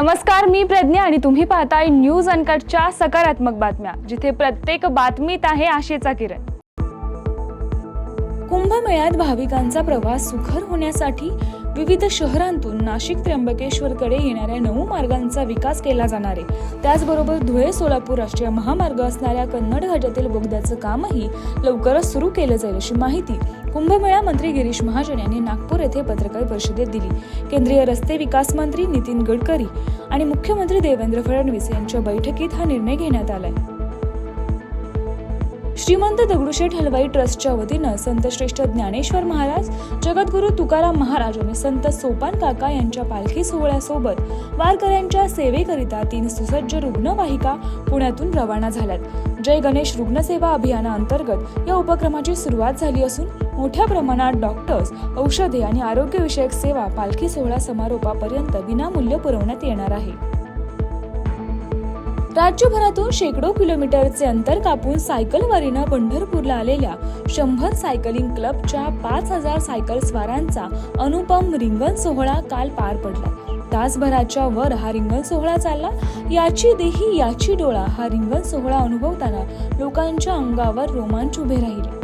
नमस्कार मी प्रज्ञा आणि तुम्ही पाहताय न्यूज अनकटच्या सकारात्मक बातम्या जिथे प्रत्येक बातमीत आहे आशेचा किरण. कुंभमेळ्यात भाविकांचा प्रवास सुखर होण्यासाठी विविध शहरांतून नाशिक त्र्यंबकेश्वरकडे येणाऱ्या नऊ मार्गांचा विकास केला जाणार आहे. त्याचबरोबर धुळे सोलापूर राष्ट्रीय महामार्ग असणाऱ्या कन्नड घाटातील बोगद्याचं कामही लवकरच सुरू केलं जाईल अशी माहिती कुंभमेळा मंत्री गिरीश महाजन यांनी नागपूर येथे पत्रकार परिषदेत दिली. केंद्रीय रस्ते विकास मंत्री नितीन गडकरी आणि मुख्यमंत्री देवेंद्र फडणवीस यांच्या बैठकीत हा निर्णय घेण्यात आलाय. श्रीमंत दगडूशेठ हलवाई ट्रस्टच्या वतीनं संतश्रेष्ठ ज्ञानेश्वर महाराज जगद्गुरू तुकाराम महाराज आणि संत सोपान काका यांच्या पालखी सोहळ्यासोबत वारकऱ्यांच्या सेवेकरिता तीन सुसज्ज रुग्णवाहिका पुण्यातून रवाना झाल्यात. जय गणेश रुग्णसेवा अभियानाअंतर्गत या उपक्रमाची सुरुवात झाली असून मोठ्या प्रमाणात डॉक्टर्स औषधे आणि आरोग्यविषयक सेवा पालखी सोहळा समारोपापर्यंत विनामूल्य पुरवण्यात येणार आहे. राज्यभरातून शेकडो किलोमीटरचे अंतर कापून सायकलवारीनं पंढरपूरला आलेल्या शंभर सायकलिंग क्लबच्या पाच हजार सायकल स्वारांचा अनुपम रिंगण सोहळा काल पार पडला. तासभराच्या वर हा रिंगण सोहळा चालला. याची देही याची डोळा हा रिंगण सोहळा अनुभवताना लोकांच्या अंगावर रोमांच उभे राहिले.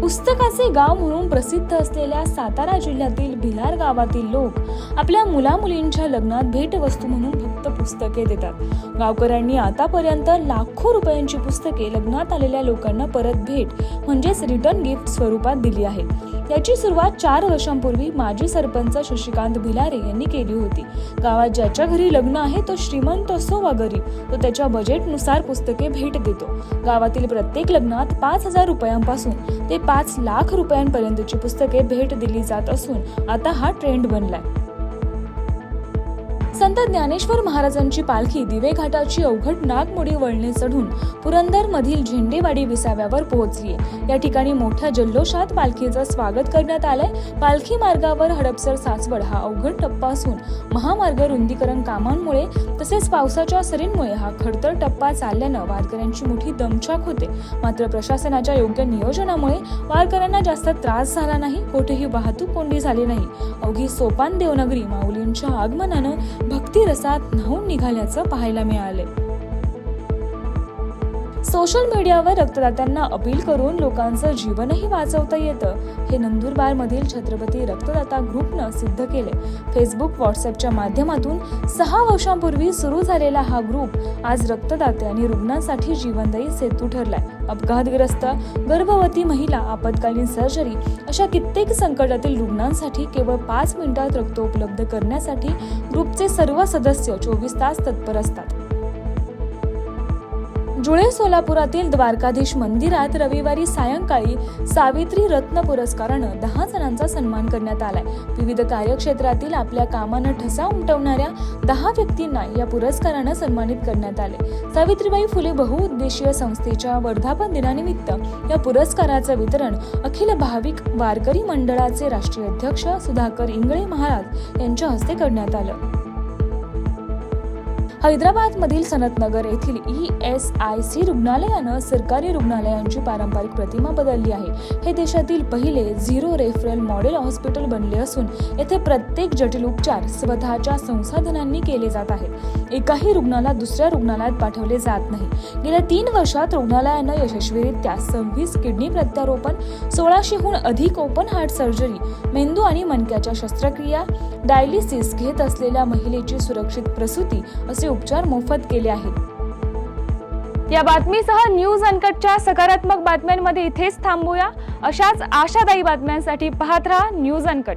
पुस्तकाचे गाव म्हणून प्रसिद्ध असलेल्या सातारा जिल्ह्यातील भिलार गावातील लोक आपल्या मुलामुलींच्या लग्नात भेटवस्तू म्हणून फक्त पुस्तके देतात. गावकऱ्यांनी आतापर्यंत लाखो रुपयांची पुस्तके लग्नात आलेल्या लोकांना परत भेट म्हणजेच रिटर्न गिफ्ट स्वरूपात दिली आहे. याची सुरुवात चार वर्षांपूर्वी माजी सरपंच शशिकांत भिलारे यांनी केली होती. गावात ज्याच्या घरी लग्न आहे तो श्रीमंत असो वा गरीब तो त्याच्या बजेटनुसार पुस्तके भेट देतो. गावातील प्रत्येक लग्नात पाच हजार रुपयांपासून ते पाच लाख रुपयांपर्यंतची पुस्तके भेट दिली जात असून आता हा ट्रेंड बनलाय. संत ज्ञानेश्वर महाराजांची पालखी दिवे घाटाची अवघड नागमोडी वळणे चढून पुरंदर मधील झेंडेवाडी विसाव्यावर पोहोचली या ठिकाणी मोठ्या जल्लोषात पालखीचं स्वागत करण्यात आलंय. पालखी मार्गावर हडपसर सासवड हा अवघड टप्पा असून महामार्ग रुंदीकरण कामांमुळे तसेच पावसाच्या सरींमुळे हा खडतर टप्पा चालल्यानं वारकऱ्यांची मोठी दमछाक होते. मात्र प्रशासनाच्या योग्य नियोजनामुळे वारकऱ्यांना जास्त त्रास झाला नाही. कुठेही वाहतूक कोंडी झाली नाही. अवघी सोपान देवनगरी माऊलींच्या आगमनानं भक्ती रसात न्हावून निघाल्याचं पाहायला मिळाले सोशल मीडियावर रक्तदात्यांना अपील करून लोकांचं जीवनही वाचवता येतं. हे नंदुरबार मधील छत्रपती रक्तदाता ग्रुपनं सिद्ध केले फेसबुक व्हॉट्सअपच्या माध्यमातून सहा वर्षांपूर्वी सुरू झालेला हा ग्रुप आज रक्तदाते आणि रुग्णांसाठी जीवनदायी सेतू ठरलाय. अपघातग्रस्त गर्भवती महिला आपत्कालीन सर्जरी अशा कित्येक संकटातील रुग्णांसाठी केवळ पाच मिनिटात रक्त उपलब्ध करण्यासाठी ग्रुपचे सर्व सदस्य चोवीस तास तत्पर असतात. जुळे सोलापुरातील द्वारकाधीश मंदिरात रविवारी सायंकाळी सावित्री रत्न पुरस्कारानं दहा जणांचा सन्मान करण्यात आलाय. विविध कार्यक्षेत्रातील आपल्या कामानं ठसा उमटवणाऱ्या दहा व्यक्तींना या पुरस्कारानं सन्मानित करण्यात आले. सावित्रीबाई फुले बहुउद्देशीय संस्थेच्या वर्धापन दिनानिमित्त या पुरस्काराचं वितरण अखिल भाविक वारकरी मंडळाचे राष्ट्रीय अध्यक्ष सुधाकर इंगळे महाराज यांच्या हस्ते करण्यात आलं. हैदराबाद मधील सनतनगर येथील ई एस आय सी रुग्णालयानं सरकारी रुग्णालयांची पारंपरिक प्रतिमा बदलली आहे. हे देशातील पहिले झिरो रेफरल मॉडेल हॉस्पिटल बनले असून येथे प्रत्येक जटिल उपचार स्वतःच्या संसाधनांनी केले जात आहेत. एकाही रुग्णाला दुसऱ्या रुग्णालयात पाठवले जात नाही. गेल्या तीन वर्षात रुग्णालयानं यशस्वीरित्या सव्वीस किडनी प्रत्यारोपण सोळाशेहून अधिक ओपन हार्ट सर्जरी मेंदू आणि मणक्याच्या शस्त्रक्रिया डायलिसिस घेत असलेल्या महिलेची सुरक्षित प्रसूती असे उपचार मोफत केले आहेत. या बातमीसह न्यूज अनकटच्या सकारात्मक बातम्यांमध्ये इथेच थांबूया. अशाच आशादायी बातम्यांसाठी पाहत राहा न्यूज अनकट.